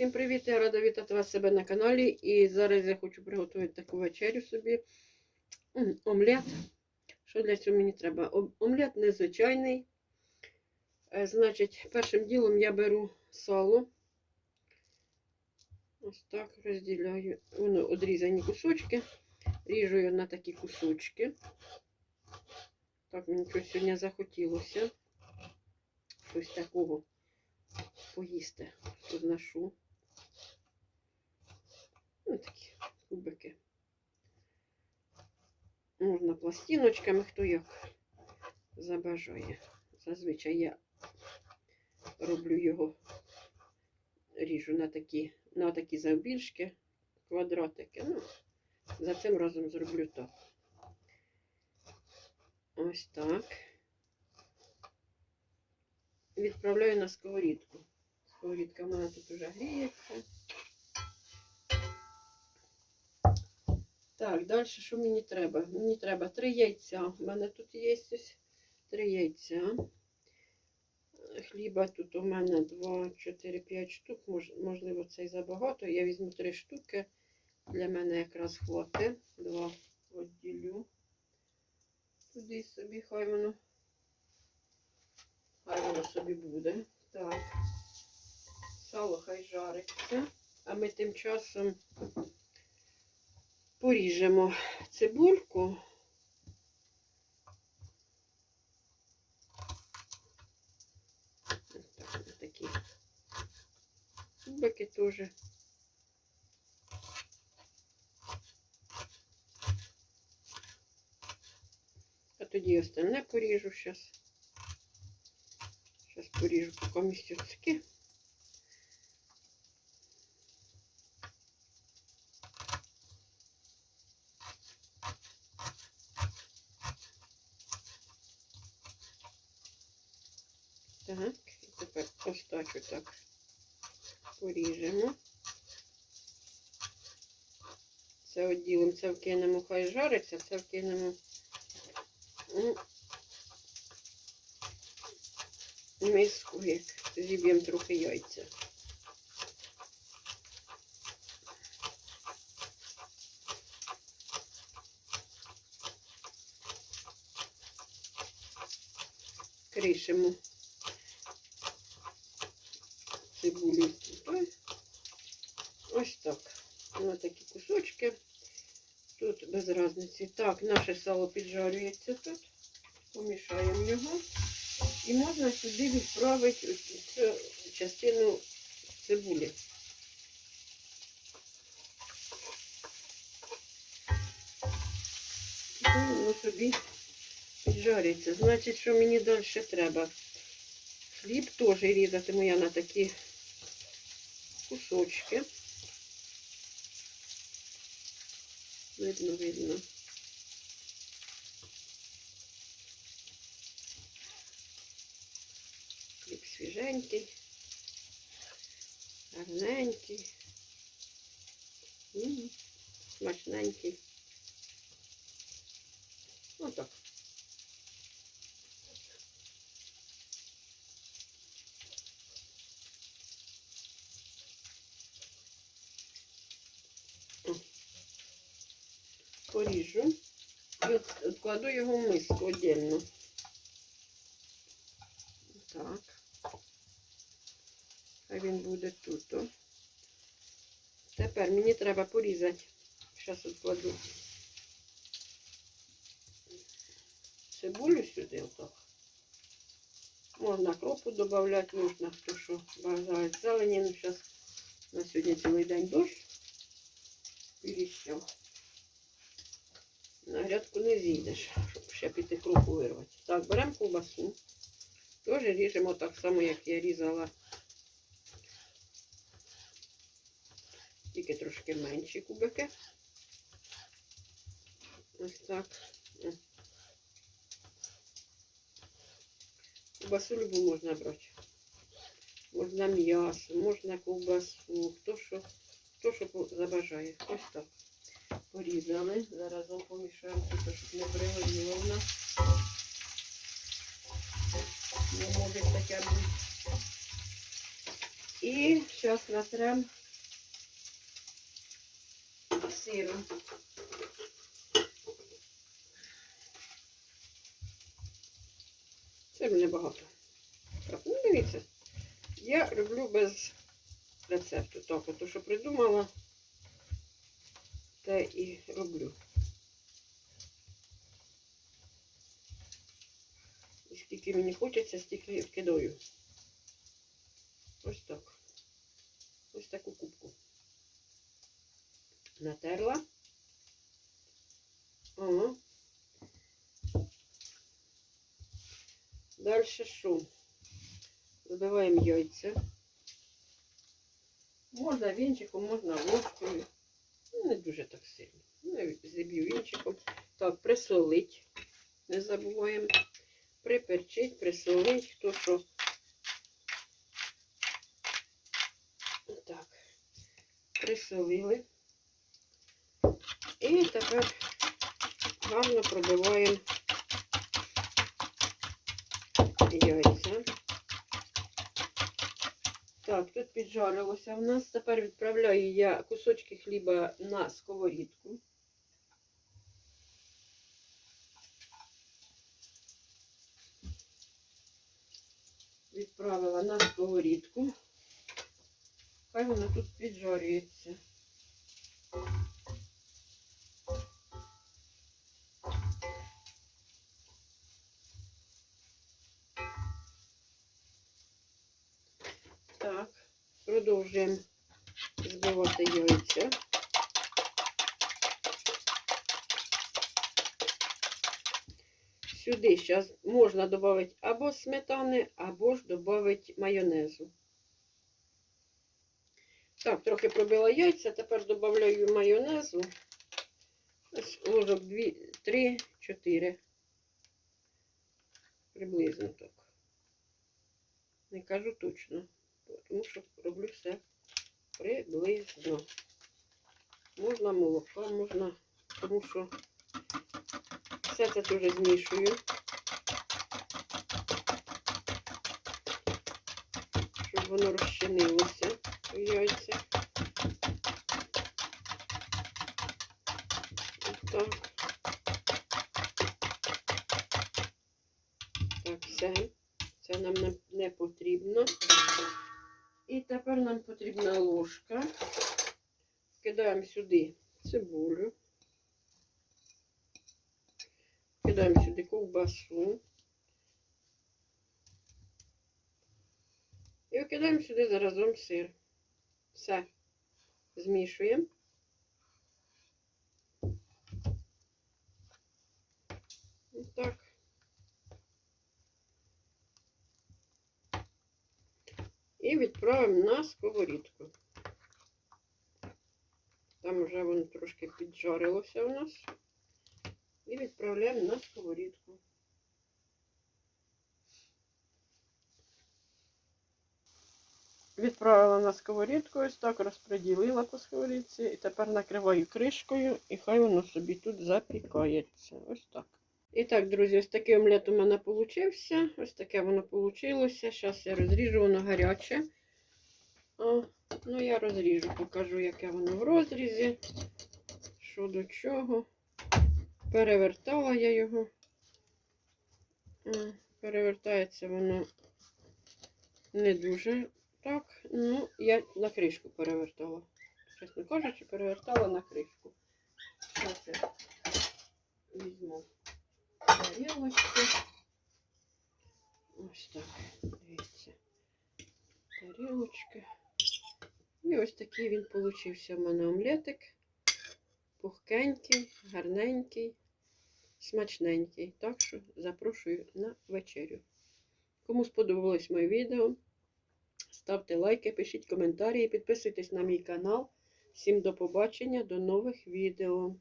Всім привіт! Я рада вітати вас себе на каналі. І зараз я хочу приготувати таку вечерю собі. Омлет. Що для цього мені треба? Омлет незвичайний. Е, Значить, першим ділом я беру сало. Ось так розділяю. Воно одрізані кусочки. Ріжу його на такі кусочки. Так, мені щось сьогодні захотілося. Щось такого поїсти. Розношу. Ну, такі кубики. Можна пластиночками, хто як забажає. Зазвичай я роблю його, ріжу на такі, на такі завбільшки, квадратики. Ну, за цим разом зроблю так. Ось так. Відправляю на сковорідку. Сковорідка в мене тут вже гріється. Так, далі що мені треба? Мені треба три яйця. У мене тут є три яйця. Хліба тут у мене 2, 4, 5 штук. Мож, можливо, це і забагато. Я візьму три штуки. Для мене якраз хватить. Два відділю. Туди собі, хай воно. Хай воно собі буде. Так. Сало хай жариться. А ми тим часом поріжемо цибульку. Ось так, ось такі кубики теж. А тоді остальне поріжу зараз. Зараз поріжу по місяцьки. Так, тепер ось так поріжемо. Це відділимо, це вкинемо, хай жариться, це вкинемо у миску, як зіб'ємо трохи яйця. Кришимо цибулю. Ой. Ось так. Ось такі кусочки. Тут без різниці. Так, наше сало піджарюється тут. Помішаємо його. І можна сюди відправити цю частину цибулі. І воно собі піджарюється. Значить, що мені далі треба? Хліб теж різатиму я на такі кусочки. Видно, видно. Хліб свіженький, гарненький, М, смачненький. Отак. Поріжу і відкладу його в миску віддільно. Так. Хай він буде тут. Тепер мені треба порізати. Зараз відкладу цибулю сюди отак. Можна кропу додати, можна хто що бажає зелені. Ну, зараз на сьогодні цілий день дощ. Періщав. На грядку не зійдеш, щоб ще піти крупу вирвати. Так, беремо ковбасу. Теж ріжемо так само, як я різала. Тільки трошки менші кубики. Ось так. Ковбасу любу можна брати. Можна м'ясо, можна ковбасу, хто що, хто що забажає. Ось так порізали. Заразом помішаємо щоб не пригоріло в. Не може таке бути. І зараз натрем сиром. Це мені багато. Ну дивіться. Я роблю без рецепту. Так, то, що придумала, те і роблю. І скільки мені хочеться, стільки і вкидаю. Ось так. Ось таку кубку. Натерла. Ага. Далі що? Додаємо яйця. Можна вінчиком, можна ложкою. Ну, не дуже так сильно. Ну, зіб'ю вінчиком. Так, присолить. Не забуваємо. Приперчить, присолить, хто що. Так, присолили. І тепер гарно пробиваємо яйця. Так, тут піджарилося в нас. Тепер відправляю я кусочки хліба на сковорідку. Продовжуємо збивати яйця. Сюди зараз можна додати або сметани, або ж додати майонезу. Так, трохи пробила яйця, тепер додаю майонезу. Ось ложок 2, 3, 4. Приблизно так. Не кажу точно, тому що роблю все приблизно. Можна молока, можна, тому що все це дуже змішую. Щоб воно розчинилося у яйцях. Так. Так, все. Це нам не потрібно. І тепер нам потрібна ложка. Кидаємо сюди цибулю. Кидаємо сюди ковбасу. І кидаємо сюди заразом сир. Все. Змішуємо. Так. І відправимо на сковорідку. Там вже воно трошки піджарилося у нас. І відправляємо на сковорідку. Відправила на сковорідку, ось так розподілила по сковорідці. І тепер накриваю кришкою, і хай воно собі тут запікається. Ось так. І так, друзі, ось такий омлет у мене получився. Ось таке воно вийшло. Зараз я розріжу, воно гаряче. Ну, я розріжу, покажу, яке воно в розрізі. Що до чого. Перевертала я його. Перевертається воно не дуже так. Ну, я на кришку перевертала. Чесно кажучи, перевертала на кришку. Я візьму тарілочку. Ось так. Дивіться. Тарілочки. І ось такий він получився в мене омлетик. Пухкенький, гарненький, смачненький. Так що запрошую на вечерю. Кому сподобалось моє відео, ставте лайки, пишіть коментарі, підписуйтесь на мій канал. Всім до побачення, до нових відео.